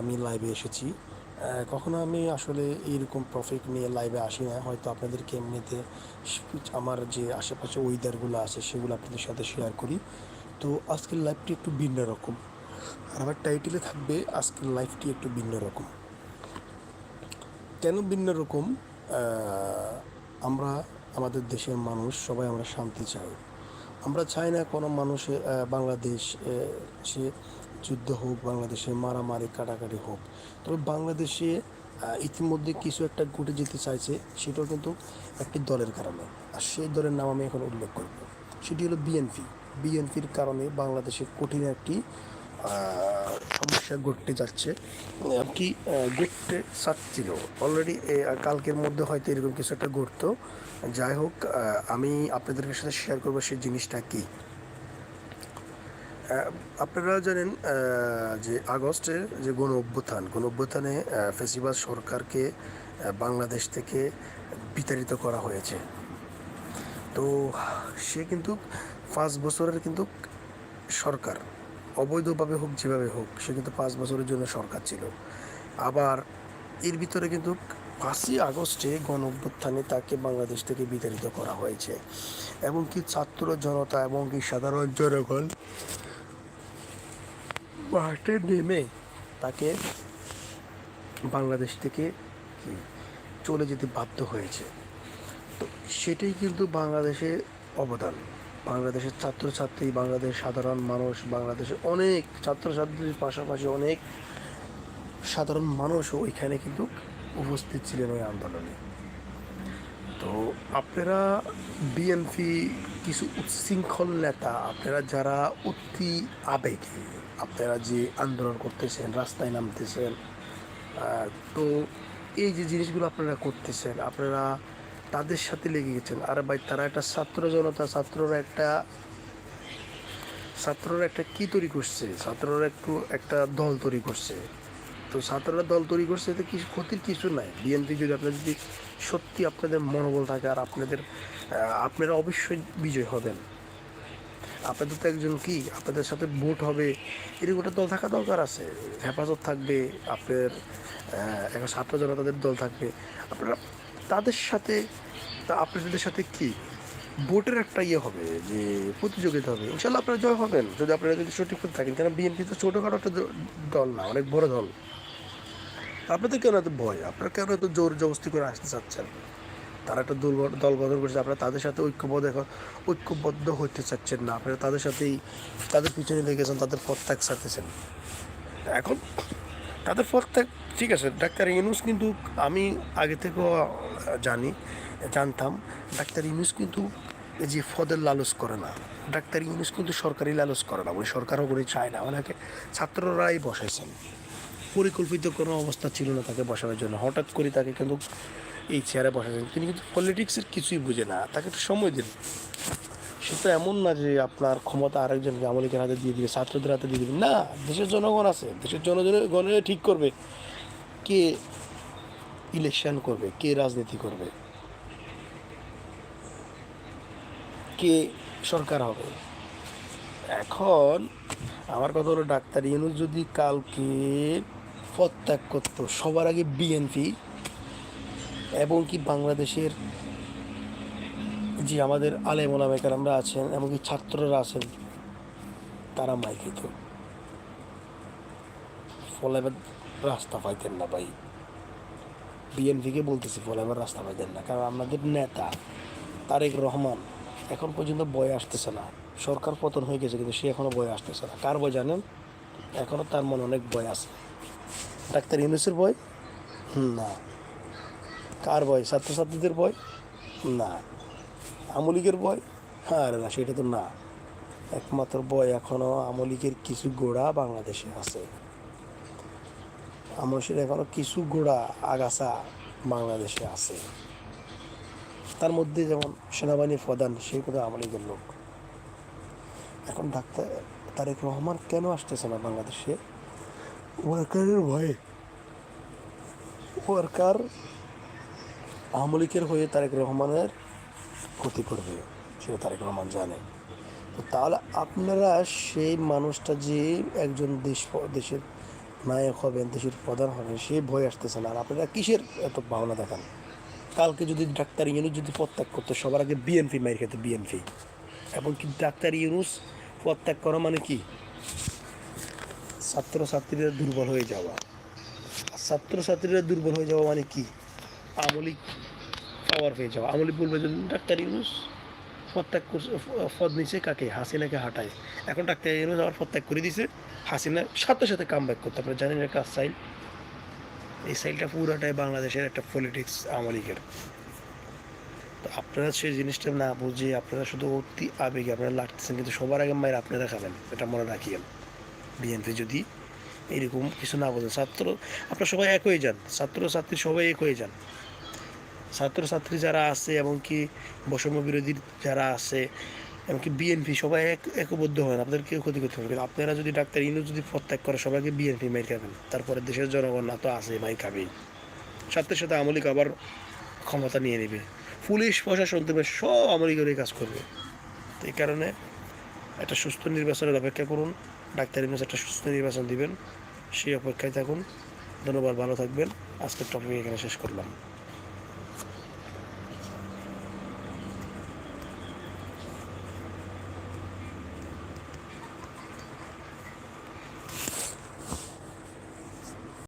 আমি লাইভে এসেছি। কখনো আমি আসলে এইরকম প্রফিট নিয়ে লাইভে আসি না। হয়তো আপনাদেরকে এমনিতে আমার যে আশেপাশে ওয়েদারগুলো আছে, সেগুলো আপনাদের সাথে শেয়ার করি। তো আজকের লাইভটি একটু ভিন্ন রকম। আর আমার টাইটেলে থাকবে আজকের লাইফটি একটু ভিন্ন রকম। কেন ভিন্ন রকম? আমরা আমাদের দেশের মানুষ, সবাই আমরা শান্তি চাই। আমরা চাই না কোনো মানুষে বাংলাদেশ সে যুদ্ধ হোক বাংলাদেশে মারামারি, কাটাকাটি হোক। তবে বাংলাদেশে ইতিমধ্যে কিছু একটা ঘটে যেতে চাইছে, সেটাও কিন্তু একটি দলের কারণে। আর সেই দলের নাম আমি এখন উল্লেখ করব। সেটি হলো বিএনপি বিএনপির কারণে বাংলাদেশে কঠিন একটি সমস্যা ঘটতে যাচ্ছে। কি ঘটতে চাচ্ছিল। অলরেডি কালকের মধ্যে হয়তো এরকম কিছু একটা ঘটতো। যাই হোক আমি আপনাদের সাথে শেয়ার করব সেই জিনিসটা কি। আপনারা জানেন যে আগস্টে যে গণ অভ্যুত্থান গণ অভ্যুত্থানে আহ, ফেসিবাদ সরকারকে বাংলাদেশ থেকে বিতাড়িত করা হয়েছে। তো সে কিন্তু পাঁচ বছরের কিন্তু সরকার অবৈধভাবে হোক যেভাবে হোক সে কিন্তু পাঁচ বছরের জন্য সরকার ছিল। আবার এর ভিতরে কিন্তু পাঁচই আগস্টে গণ অভ্যুত্থানে তাকে বাংলাদেশ থেকে বিতাড়িত করা হয়েছে। এবং কি ছাত্র জনতা এবং কি সাধারণ জনগণ মাঠে নেমে তাকে বাংলাদেশ থেকে চলে যেতে বাধ্য হয়েছে। তো সেটাই কিন্তু বাংলাদেশে অবদান। বাংলাদেশের ছাত্রছাত্রী বাংলাদেশ সাধারণ মানুষ, বাংলাদেশের অনেক ছাত্রছাত্রীর পাশাপাশি অনেক সাধারণ মানুষও ওইখানে কিন্তু উপস্থিত ছিলেন ওই আন্দোলনে। তো আপনারা বিএনপি কিছু উচ্ছৃঙ্খল নেতা, আপনারা যারা অতি আবেগে আপনারা যে আন্দোলন করতেছেন, রাস্তায় নামতেছেন তো এই যে জিনিসগুলো আপনারা করতেছেন, আপনারা তাদের সাথে লেগে গেছেন। আর ভাই, তারা একটা ছাত্র জনতা, ছাত্ররা একটা ছাত্ররা একটা কি তৈরি করছে? ছাত্ররা একটু একটা দল তৈরি করছে। তো ছাত্ররা দল তৈরি করছে, এতে কিছু ক্ষতির কিছু নাই। বিএনপি যদি আপনার যদি সত্যি আপনাদের মনোবল থাকে, আর আপনাদের আপনারা অবশ্যই বিজয় হবেন। আপনাদের তো একজন কি? আপনাদের সাথে ভোট হবে, এরকম একটা দল থাকা দরকার আছে। হেফাজত থাকবে, আপনার এখন ছাত্র জনতাদের দল থাকবে। আপনারা, তাদের সাথে আপনাদের সাথে কি? ভোটের একটা ইয়ে হবে, যে প্রতিযোগিতা হবে। ইনশাল্লাহ আপনারা জয় হবেন। যদি আপনারা যদি সঠিক পথে থাকেন, কেন বিএনপি তো ছোটোখাটো একটা দল না, অনেক বড় দল। আপনাদের কেন এত ভয়? আপনারা কেন এত জোর জবস্তি করে আসতে চাচ্ছেন? তারা একটা দল গঠন করছে, আপনারা তাদের সাথে ঐক্যবদ্ধ এখন, ঐক্যবদ্ধ হতে চাচ্ছেন না। আপনারা তাদের সাথেই, তাদের পিছনে লেগেছেন তাদের পথ ত্যাগ চাচ্ছেন এখন তাদের পথ ত্যাগ ঠিক আছে, ডাক্তার ইউনুস কিন্তু আমি আগে থেকেও জানি, জানতাম, ডাক্তার ইউনুস কিন্তু এই যে ফদের লালস করে না, ডাক্তার ইউনুস কিন্তু সরকারি লালস করে না উনি সরকারও করে চায় না, ওনাকে ছাত্ররাই বসাইছেন। পরিকল্পিত কোনো অবস্থা ছিল না তাকে বসানোর জন্য। হঠাৎ করে তাকে কিন্তু এই চেয়ারে বসাচ্ছেন তিনি কিন্তু পলিটিক্সের কিছুই বুঝে না। তাকে একটু সময় দিন। সে তো এমন না যে আপনার ক্ষমতা আরেকজনকে আমলিকের হাতে দিয়ে দিবে, ছাত্রদের হাতে দিয়ে দিবে। না, দেশের জনগণ আছে। দেশের জনগণের ঠিক করবে কে ইলেকশন করবে, কে রাজনীতি করবে, কে সরকার হবে। এখন আমার কথা হলো, ডাক্তার ইউনুস যদি কালকে পদত্যাগ করতো, সবার আগে বিএনপি এবং কি বাংলাদেশের যে আমাদের আলেম আমরা আছেন, এমনকি ছাত্ররা আছেন, তারা মাই খেত। ফলে রাস্তা পাইতেন না ভাই। বিএনপিকে বলতেছি, ফলে এবার রাস্তা পাইতেন না। কারণ আমাদের নেতা তারেক রহমান এখন পর্যন্ত বয়ে আসতেছে না। সরকার পতন হয়ে গেছে, কিন্তু সে এখনও বয়ে আসতেছে না। কার বয় জানেন? এখনও তার মনে অনেক বয় আছে। ডাক্তার ইউনুসের বয়? না। কার বয় ছাত্রছাত্রীদের বয় না। আমলিকের বয় হ্যাঁ আরে না, সেটা তো না। একমাত্র বয় এখনও আমলিকের কিছু গোড়া বাংলাদেশে আছে। আমলিকের এখনও কিছু গোড়া আগাছা বাংলাদেশে আছে। তার মধ্যে যেমন সেনাবাহিনীর প্রধান সেই কথা আমলিকের লোক। এখন ডাক্তার তারেক রহমান কেন আসতেছে না বাংলাদেশে? ওয়ার্কারের ভয়ে। ওয়ার্কার আমলিকের হয়ে তারেক রহমানের ক্ষতি করবে সেটা তারেক রহমান জানে। তো তাহলে আপনারা সেই মানুষটা যে একজন দেশ দেশের নায়ক হবেন, দেশের প্রধান হবেন, সে ভয় আসতেছে না। আর আপনারা কিসের এত ভাবনা দেখান? কালকে যদি ডাক্তার ইউনুস যদি প্রত্যাগ করতো, সবার আগে বিএনপি মাইর খেতে বিএনপি। এবং কি ডাক্তার ইউনুস প্রত্যাগ করা মানে কি? ছাত্রছাত্রীরা দুর্বল হয়ে যাওয়া। ছাত্রছাত্রীরা দুর্বল হয়ে যাওয়া মানে কি? আমলিক পাওয়ার পেয়ে যাওয়া আমলিক বলবে যে, ডাক্তার ইউনুস প্রত্যাগ করছে পদ নিচে কাকে? হাসিনাকে হাঁটায়। এখন ডাক্তার ইউনুস আবার প্রত্যাগ করে দিছে। হাসিনা সাথে সাথে কাম ব্যাক করতে আপনারা জানেন একটা সাইল এই সাইলটা পুরাটাই বাংলাদেশের একটা পলিটিক্স আমলিকের তো আপনারা সেই জিনিসটা না বুঝে আপনারা শুধু অতি আবেগে আপনারা লাগতেছেন, কিন্তু সবার আগে মায়ের আপনারা খাবেন এটা মনে রাখিয়েন। বিএনপি যদি এরকম কিছু না বোঝেন ছাত্র, আপনারা সবাই এক হয়ে যান। ছাত্র ছাত্রী সবাই এক হয়ে যান। ছাত্রছাত্রী যারা আছে এমনকি বৈষম্য বিরোধী যারা আছে, এমনকি বিএনপি সবাই এক, একবদ্ধ হন আপনাদের কেউ ক্ষতি করতে না। আপনারা যদি ডাক্তার ইনু যদি প্রত্যাগ করে, সবাইকে বিএনপি মাইর খাবেন। তারপরে দেশের জনগণ না তো আছে মাই খাবেই। সাথে সাথে আমলিক আবার ক্ষমতা নিয়ে নেবে। পুলিশ, প্রশাসন, তুমি সব আমলিকের কাজ করবে। তো এই কারণে একটা সুস্থ নির্বাচনের অপেক্ষা করুন। ডাক্তার ইনুস একটা সুস্থ নির্বাচন দিবেন। সেই অপেক্ষায় থাকুন। ধন্যবাদ, ভালো থাকবেন। আজকের টপিক এখানে শেষ করলাম।